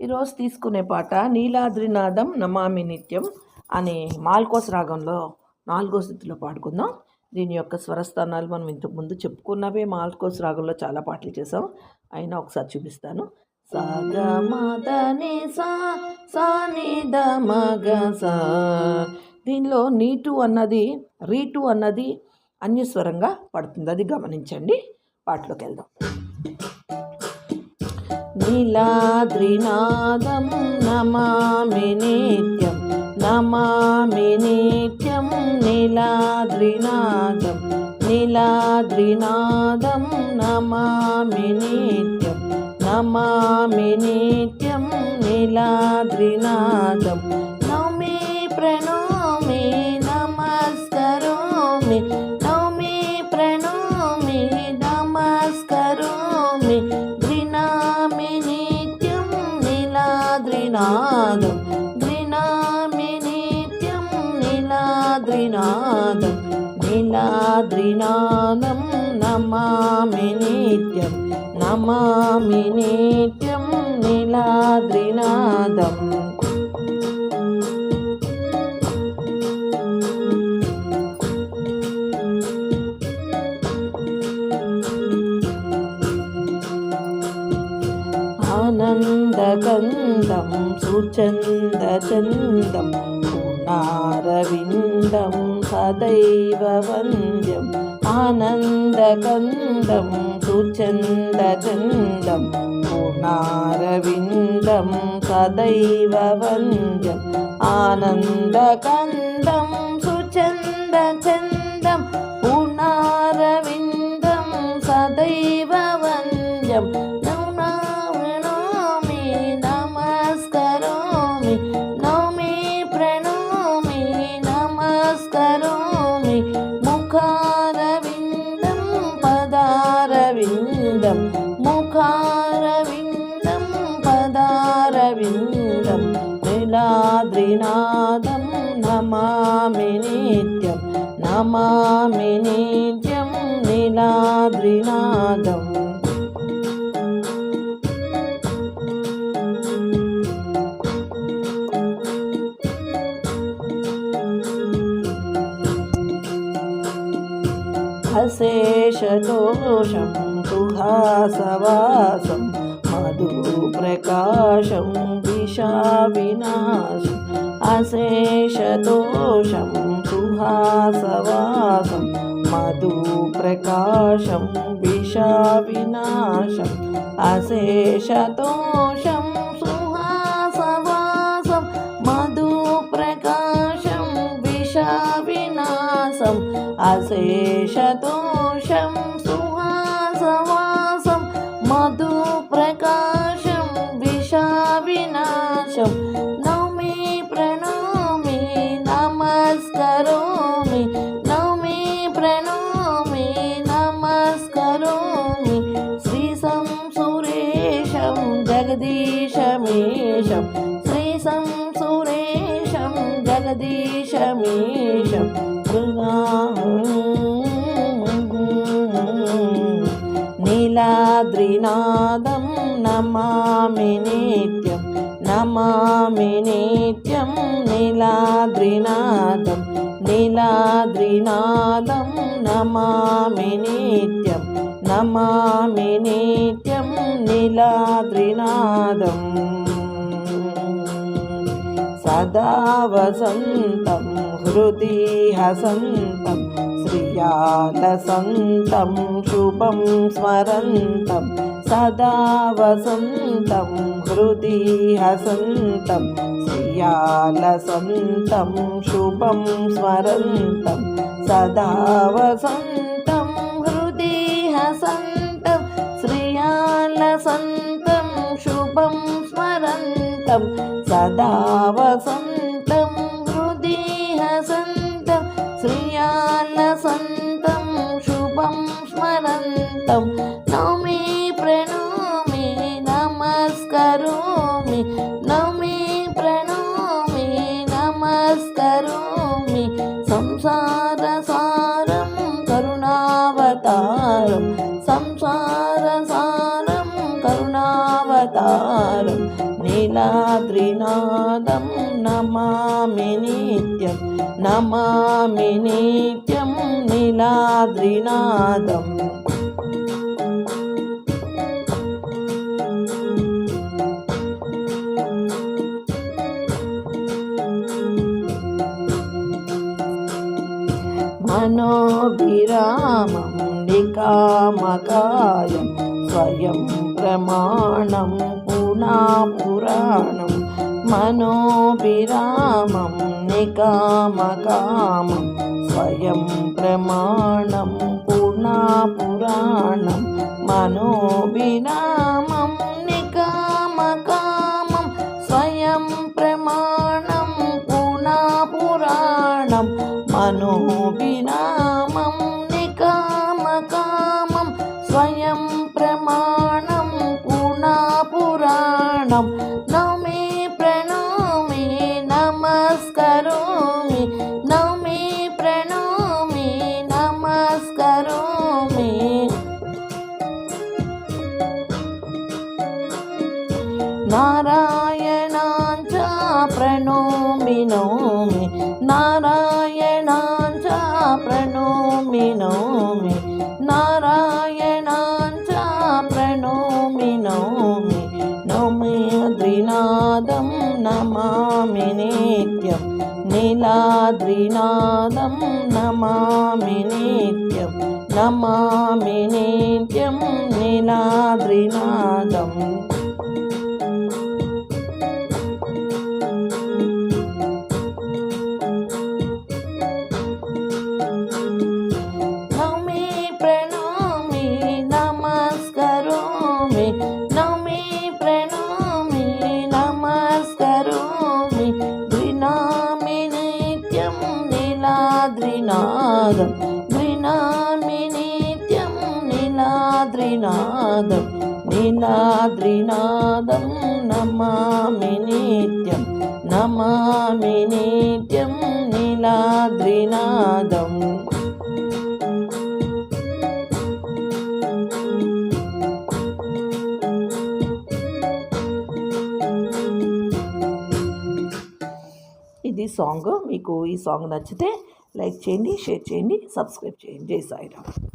ఈరోజు తీసుకునే పాట నీలాద్రినాదం నమామి నిత్యం అనే మాల్కోస్ రాగంలో నాలుగో స్థితిలో పాడుకుందాం. దీని యొక్క స్వరస్థానాలు మనం ఇంతకు ముందు చెప్పుకున్నవే. మాల్కోస్ రాగంలో చాలా పాటలు చేసాం అయినా ఒకసారి చూపిస్తాను. సాగమదని సా సానిద మగ సా. దీనిలో నీటు అన్నది రీటు అన్నది అన్యస్వరంగా పడుతుంది. అది గమనించండి. పాటలోకి వెళ్దాం. నీలాద్రినాదం నమామి నిత్యం నమామి నిత్యం నీలాద్రినాదం నీలాద్రినాదం నమామి నిత్యం నమామి నిత్యం నీలాద్రినాదం నీలాద్రినాదం గృణామి నిత్యం నీలాద్రినాదం నీలాద్రినాదం నమామి నిత్యం నమామి నిత్యం నీలాద్రినాదం. ఆనందగంధం సుచందచందం పూర్ణారవిందం సదైవ వంద్యం ఆనందగంధం సుచందచందం పూర్ణారవిందం సదైవ వంద్యం ఆనందగంధం సుచందచందం పూర్ణారవిందం సదైవ వంద్యం నీలాద్రినాదం నమామి నిత్యం నమామి నిత్యం నీలాద్రినాదం అశేషదోషం సుహాసవాసం दिशा దిశావినాశం అశేషదోషం సుహాసవాసం మధుప్రకాశం విషావినాశం అశేషదోషం సుహాసవాసం మధుప్రకాశం విషావినాశం అశేషదోషం నీలాద్రినాదం నమామి నిత్యం నమామి నిత్యం నీలాద్రినాదం నీలాద్రినాదం నమామి నిత్యం నమామి నిత్యం నీలాద్రినాదం సదా వసంతం హృది హసంతం శ్రియాలసంతం శుభం స్మరంతం సదా వసంతం హృది హసంతం శ్రియాలసంతం శుభం స్మరంతం సదా వసంతం హృది హసంతం శ్రియాలసంతం శుభం స్మరంతం సదా వసంతం. స్మరంతం నౌమి ప్రణోమి నమస్కరోమి. నౌమి ప్రణోమి నమస్కరోమి. సంసార సారం కరుణావతారం. సంసార సారం కరుణావతారం. నీలాద్రినాదం నమామి నిత్యం. నమామి నిత్యం నీలాద్రినాదం మనోభిరామం నికామకాయం స్వయం ప్రమాణం పునాపురాణం మనోభిరామం నికామకామం స్వయం ప్రమాణం పునాపురాణం మనోభిరామం నికామకామం స్వయం ప్ర నోమి నమామి నిత్యం. నీలాద్రినాదం నమామి నిత్యం. నమామి నిత్యం నీలాద్రినాదం. నీలాద్రినాదం ద్వినామి నిత్యం నీలాద్రినాదం నీలాద్రినాదం నమామి నిత్యం. నమామి నిత్యం నీలాద్రినాదం. ఇది సాంగ్. మీకు ఈ సాంగ్ నచ్చితే లైక్ చేయండి షేర్ చేయండి సబ్స్క్రైబ్ చేయండి. జై సాయిరామ్.